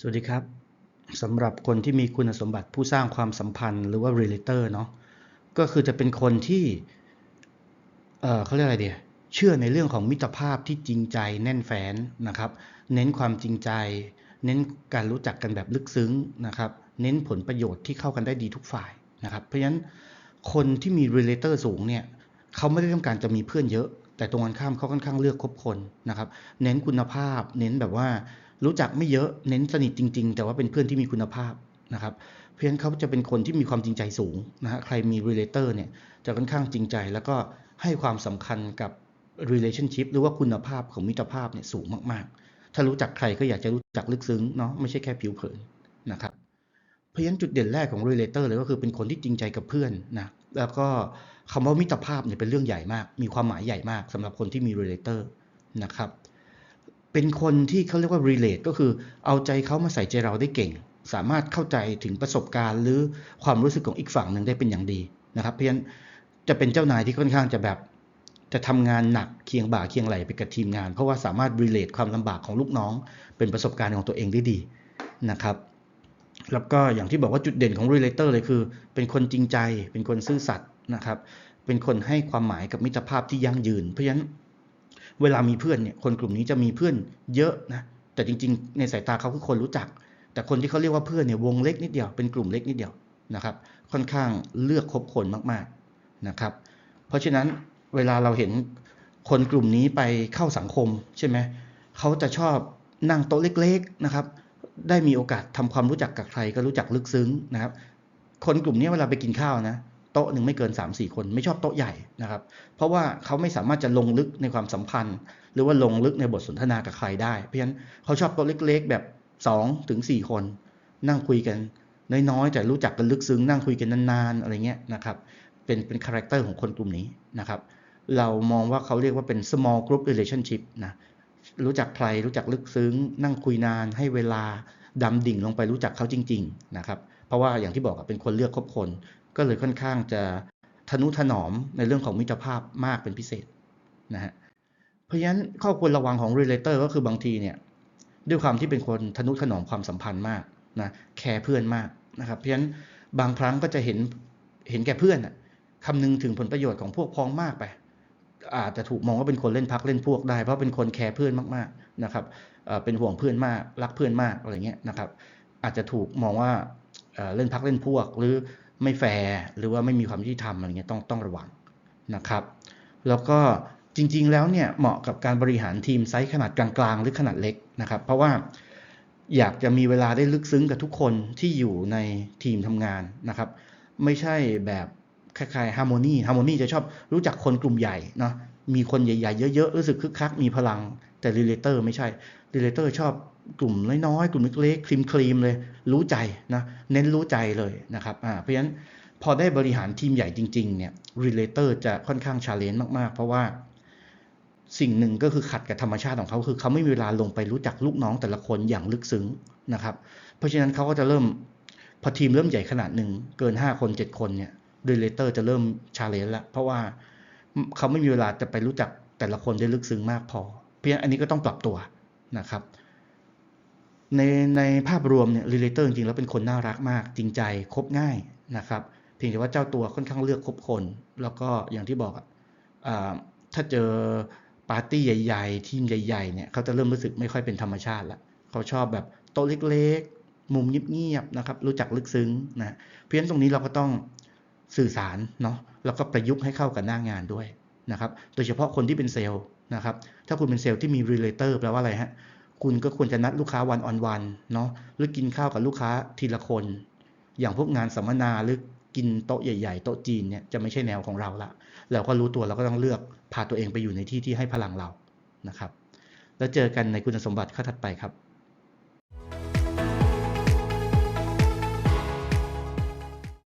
สวัสดีครับสำหรับคนที่มีคุณสมบัติผู้สร้างความสัมพันธ์หรือว่า relator เนาะก็คือจะเป็นคนที่เออเขาเรียกอะไรเดียเชื่อในเรื่องของมิตรภาพที่จริงใจแน่นแฟ้นนะครับ เน้นความจริงใจ เน้นการรู้จักกันแบบลึกซึ้งนะครับ เน้นผลประโยชน์ที่เข้ากันได้ดีทุกฝ่ายนะครับ เพราะฉะนั้นคนที่มี relator สูงเนี่ยเขาไม่ได้ต้องการจะมีเพื่อนเยอะ แต่ตรงกันข้ามเขาค่อนข้างเลือกคบคนนะครับ เน้นคุณภาพ เน้นแบบว่า รู้จักไม่เยอะเน้นสนิทจริง ๆ แต่ว่าเป็นเพื่อนที่มีคุณภาพนะครับเพราะฉะนั้นเขาจะเป็นคนที่มีความจริงใจสูงนะฮะใครมี relator เนี่ยจะค่อนข้างจริงใจ แล้วก็ให้ความสำคัญกับ relationship หรือว่าคุณภาพของมิตรภาพเนี่ยสูงมากๆ ถ้ารู้จักใครก็อยากจะรู้จักลึกซึ้งเนาะไม่ใช่แค่ผิวเผินนะครับเพราะฉะนั้นจุดเด่นแรกของ relator เลยก็คือเป็นคนที่จริงใจกับเพื่อนนะแล้วก็คำว่ามิตรภาพเนี่ยเป็นเรื่องใหญ่มาก มีความหมายใหญ่มากสำหรับคนที่มี relator นะครับ เป็นคนที่เขาเรียกว่า relate ก็คือเอาใจเขามาใส่ใจเราได้เก่ง สามารถเข้าใจถึงประสบการณ์หรือความรู้สึกของอีกฝั่งหนึ่งได้เป็นอย่างดีนะครับ เพราะฉะนั้นจะเป็นเจ้านายที่ค่อนข้างจะแบบจะทำงานหนักเคียงบ่าเคียงไหลไปกับทีมงาน เพราะว่าสามารถ relate ความลำบากของลูกน้อง เป็นประสบการณ์ของตัวเองได้ดีนะครับแล้วก็อย่างที่บอกว่าจุดเด่นของ relator เลยคือ เป็นคนจริงใจ เป็นคนซื่อสัตย์นะครับ เป็นคนให้ความหมายกับมิตรภาพที่ยั่งยืน เพราะฉะนั้น เวลามีเพื่อนเนี่ยคนกลุ่มนี้จะมีเพื่อนเยอะนะแต่จริง ๆ ในสายตาเขาคือคนรู้จัก แต่คนที่เขาเรียกว่าเพื่อนเนี่ยวงเล็กนิดเดียวเป็นกลุ่มเล็กนิดเดียวนะครับ ค่อนข้างเลือกคบคนมากๆนะครับ เพราะฉะนั้นเวลาเราเห็นคนกลุ่มนี้ไปเข้าสังคมใช่ไหมเขาจะชอบนั่งโต๊ะเล็ก ๆนะครับ ได้มีโอกาสทำความรู้จักกับใครก็รู้จักลึกซึ้งนะครับ คนกลุ่มนี้เวลาไปกินข้าวนะ โต๊ะหนึ่งไม่เกิน 3 4 คน ไม่ชอบโต๊ะใหญ่นะครับ เพราะว่าเขาไม่สามารถจะลงลึกในความสัมพันธ์ หรือว่าลงลึกในบทสนทนากับใครได้ เพราะฉะนั้นเขาชอบโต๊ะเล็ก ๆ แบบ2ถึง4คน นั่งคุยกันน้อยๆแต่รู้จักกันลึกซึ้งนั่งคุยกันนานๆอะไรเงี้ยนะครับเป็นเป็นคาแรคเตอร์ของคนกลุ่มนี้นะครับเรามองว่าเขาเรียกว่าเป็น small group relationship นะรู้จักใครรู้จักลึกซึ้ง นั่งคุยนานให้เวลาดำดิ่งลงไปรู้จักเขาจริง ๆ นะครับ เพราะว่าอย่างที่บอกเป็นคนเลือกคบคน ก็เลยค่อนข้างจะทนุถนอมในเรื่องของมิตรภาพมากเป็นพิเศษนะฮะเพราะฉะนั้นข้อควรระวังของ relator ก็คือบางทีเนี่ยด้วยความที่เป็นคนทนุถนอมความสัมพันธ์มากนะแคร์เพื่อนมากนะครับเพราะฉะนั้นบางครั้งก็จะเห็นเห็นแก่เพื่อนคำนึงถึงผลประโยชน์ของพวกพ้องมากไป อาจจะถูกมองว่าเป็นคนเล่นพักเล่นพวกได้ เพราะเป็นคนแคร์เพื่อนมากๆนะครับเป็นห่วงเพื่อนมากรักเพื่อนมากอะไรเงี้ยนะครับ อาจจะถูกมองว่าเล่นพักเล่นพวกหรือ ไม่แฟร์หรือว่าไม่มีความยุติธรรมอะไรเงี้ยต้องต้องระวังนะครับ แล้วก็จริงๆแล้วเนี่ยเหมาะกับการบริหารทีมไซส์ขนาดกลางๆ หรือขนาดเล็กนะครับ เพราะว่าอยากจะมีเวลาได้ลึกซึ้งกับทุกคนที่อยู่ในทีมทำงานนะครับ ไม่ใช่แบบคล้ายๆฮาร์โมนีฮาร์โมนีจะชอบรู้จักคนกลุ่มใหญ่เนาะมีคนใหญ่ๆ เยอะๆ รู้สึกคึกคัก มีพลังแต่รีเลเตอร์ไม่ใช่รีเลเตอร์ชอบ กลุ่มน้อยๆ กลุ่มเล็กๆครีมครีมเลย รู้ใจนะเน้นรู้ใจเลยนะครับอ่าเพราะฉะนั้นพอได้บริหารทีมใหญ่จริงๆเนี่ยรีเลเตอร์จะค่อนข้างชาเลนจ์มากๆ เพราะว่าสิ่งหนึ่งก็คือขัดกับธรรมชาติของเขาคือเขาไม่มีเวลาลงไปรู้จักลูกน้องแต่ละคนอย่างลึกซึ้งนะครับ เพราะฉะนั้นเขาก็จะเริ่มพอทีมเริ่มใหญ่ขนาดหนึ่งเกิน 5 คน 7 คนเนี่ยดเลเตอร์จะเริ่มชาเลนจ์ล้วเพราะว่าเขาไม่มีเวลาจะไปรู้จักแต่ละคนได้ลึกซึ้งมากพอ เพียงอันนี้ก็ต้องปรับตัวนะครับ ในในภาพรวมเนี่ยรีเลเตอร์จริงๆแล้วเป็นคนน่ารักมาก จริงใจคบง่ายนะครับเพียงแต่ว่าเจ้าตัวค่อนข้างเลือกคบคน แล้วก็อย่างที่บอกอ่าถ้าเจอปาร์ตี้ใหญ่ๆ ทีมใหญ่ๆเนี่ยเขาจะเริ่มรู้สึกไม่ค่อยเป็นธรรมชาติละเขาชอบแบบโต๊ะเล็กๆ มุมเงียบๆนะครับรู้จักลึกซึ้งนะเพราะฉะนั้นตรงนี้เราก็ต้องสื่อสารเนาะแล้วก็ประยุกต์ให้เข้ากับหน้างานด้วยนะครับโดยเฉพาะคนที่เป็นเซลล์นะครับถ้าคุณเป็นเซลล์ที่มีรีเลเตอร์แปลว่าอะไรฮะ คุณก็ควรจะนัดลูกค้าวันออนวันเนาะหรือกินข้าวกับลูกค้าทีละคน อย่างพวกงานสัมมนาหรือกินโต๊ะใหญ่ๆ โต๊ะจีนเนี่ยจะไม่ใช่แนวของเราละเราก็รู้ตัวเราก็ต้องเลือกพาตัวเองไปอยู่ในที่ที่ให้พลังเรานะครับ แล้วเจอกันในคุณสมบัติข้อถัดไปครับ